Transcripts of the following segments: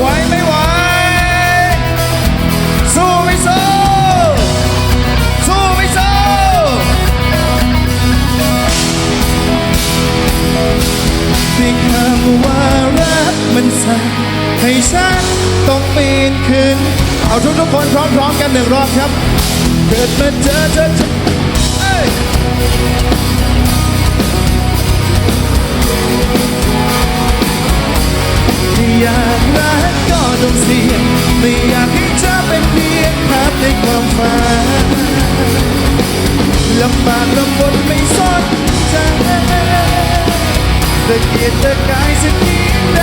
ไหวไม่ไหว สู้ไม่สู้สู้ไม่สู้ที่คำว่ารักมันสั่งให้ฉันต้องปีนขึ้น เอาทุกทุกคนพร้อมๆกันหนึ่งรอบครับ เกิดมาเจอเจอเจอ อยากรักก็ต้องเสี่ยงไม่อยากให้เธอเป็นเพียงภาพในความฝันลำบากลำบนไม่สนใจแต่เกียกตะกายสักทีได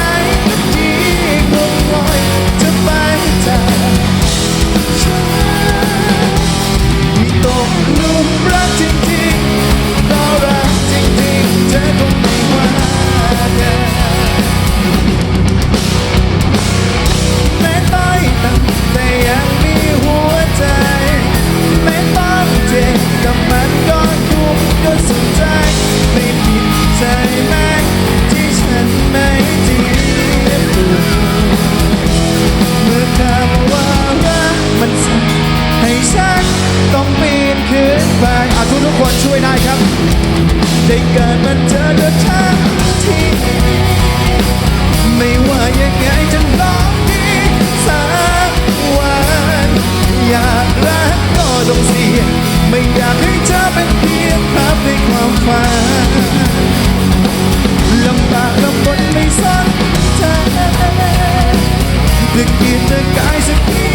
จะเ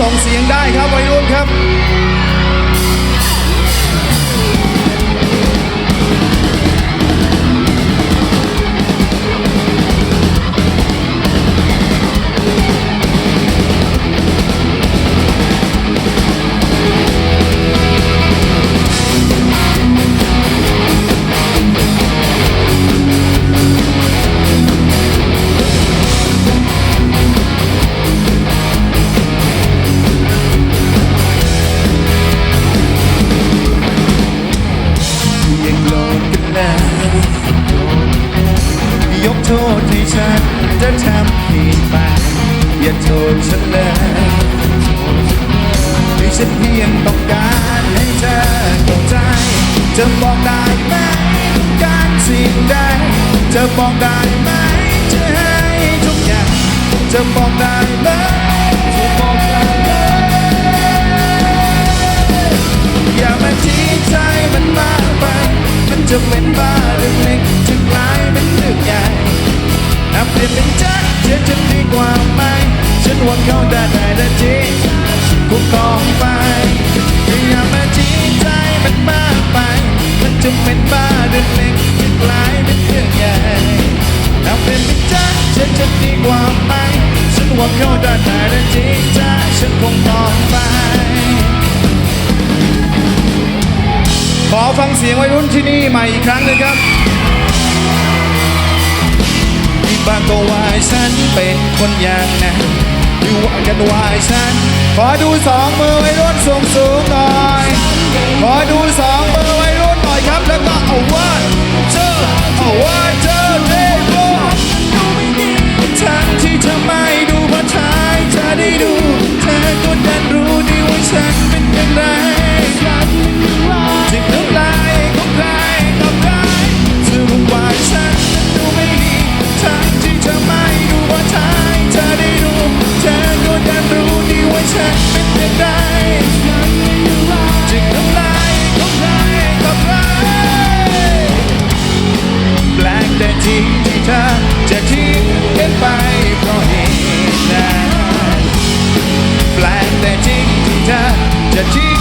ส่งเสียงได้ครับวัยรุ่นครับ ฉันเพียงต้องการให้เธอเข้าใจจะบอกได้ไหมต้องการสิ่งใดจะบอกได้ไหมจะให้ทุกอย่างจะบอกได้ไหม กูกองไปอย่ามาชี้ใจมันมากไป มันจะเป็นบ้าเรื่องเล็กจะกลายเป็นเรื่องใหญ่นับเปลี่ยนเป็นจักเชื่อฉันจะดีกว่าไหมฉันหวังเขาได้ได้แต่จริงจ้าฉันคงกองไป ขอฟังเสียงวัยรุ่นที่นี่ใหม่อีกครั้งหนึงครับที่บ้านก็ว่าฉันเป็นคนอย่างนั้น ที่วางกันว่าฉัน ขอดูสองมือไว้รุ่นสูงสูงหน่อย ขอดูสองมือไว้รุ่นหน่อยครับแล้วก็เอาว่าเจอเอาว่าเจอเรโบ จะจริง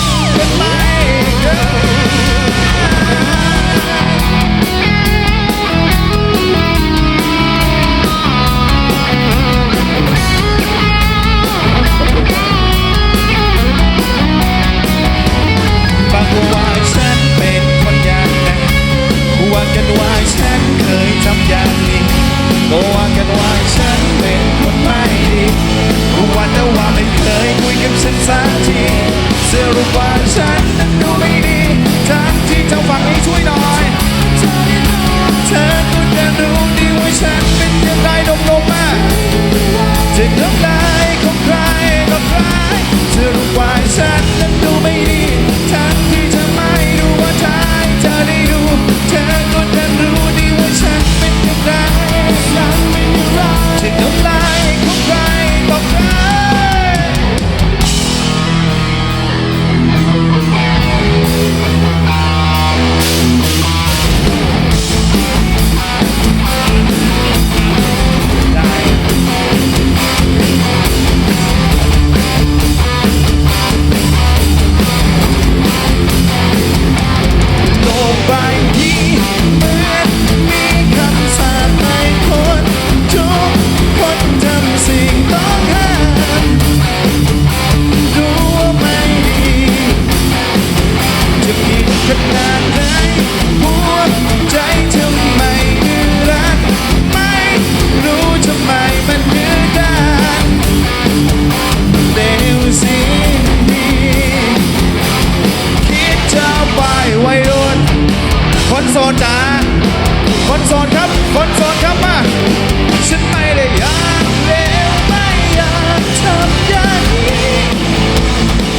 อย่างไโสดจ้าคนโสดครับ คนโสดครับมา ฉันไม่ได้อยากเลวไม่อยากทำอย่างนี้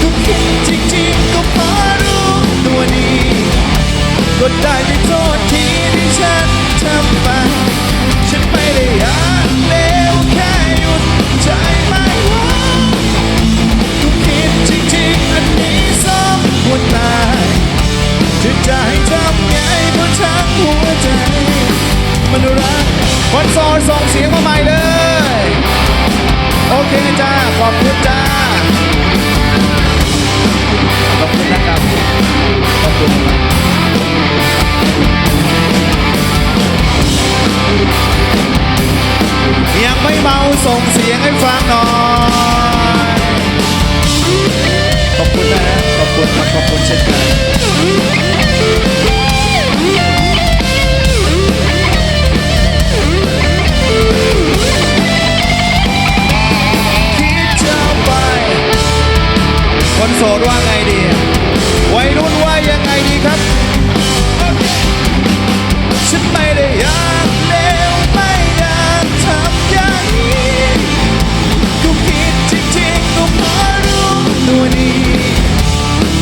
ก็คิดจริงๆก็พอรู้ตัวดีก็ได้แต่โทษทีที่ฉันทำไป ฉันไม่ได้อยากเลวแค่หยุดใจไม่ไหวก็คิดจริงๆอันนี้สมควรตายจะจะให้ทำไง ทั้งหัวใจ มันรักคนโสดส่งเสียงมาใหม่เลย โอเคจ้า ขอบคุณจ้า ขอบคุณนะครับ ขอบคุณยังไม่เมาส่งเสียงให้ฟังหน่อย ขอบคุณนะ ขอบคุณครับ ขอบคุณเช่นกัน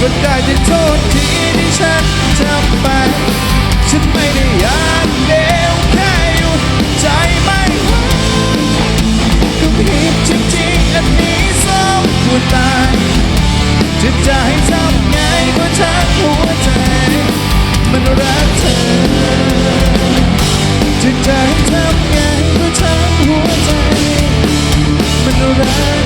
ก็ได้แต่โทษทีที่ฉันทำไป ฉันไม่ได้อยากเลวแค่หยุดใจไม่ไหวก็ผิดจริงๆอันนี้สมควรตายจะจะให้ทำไงก็ทั้งหัวใจ มันรักเธอจะจะให้ทำไงก็ทั้งหัวใจ มันรัก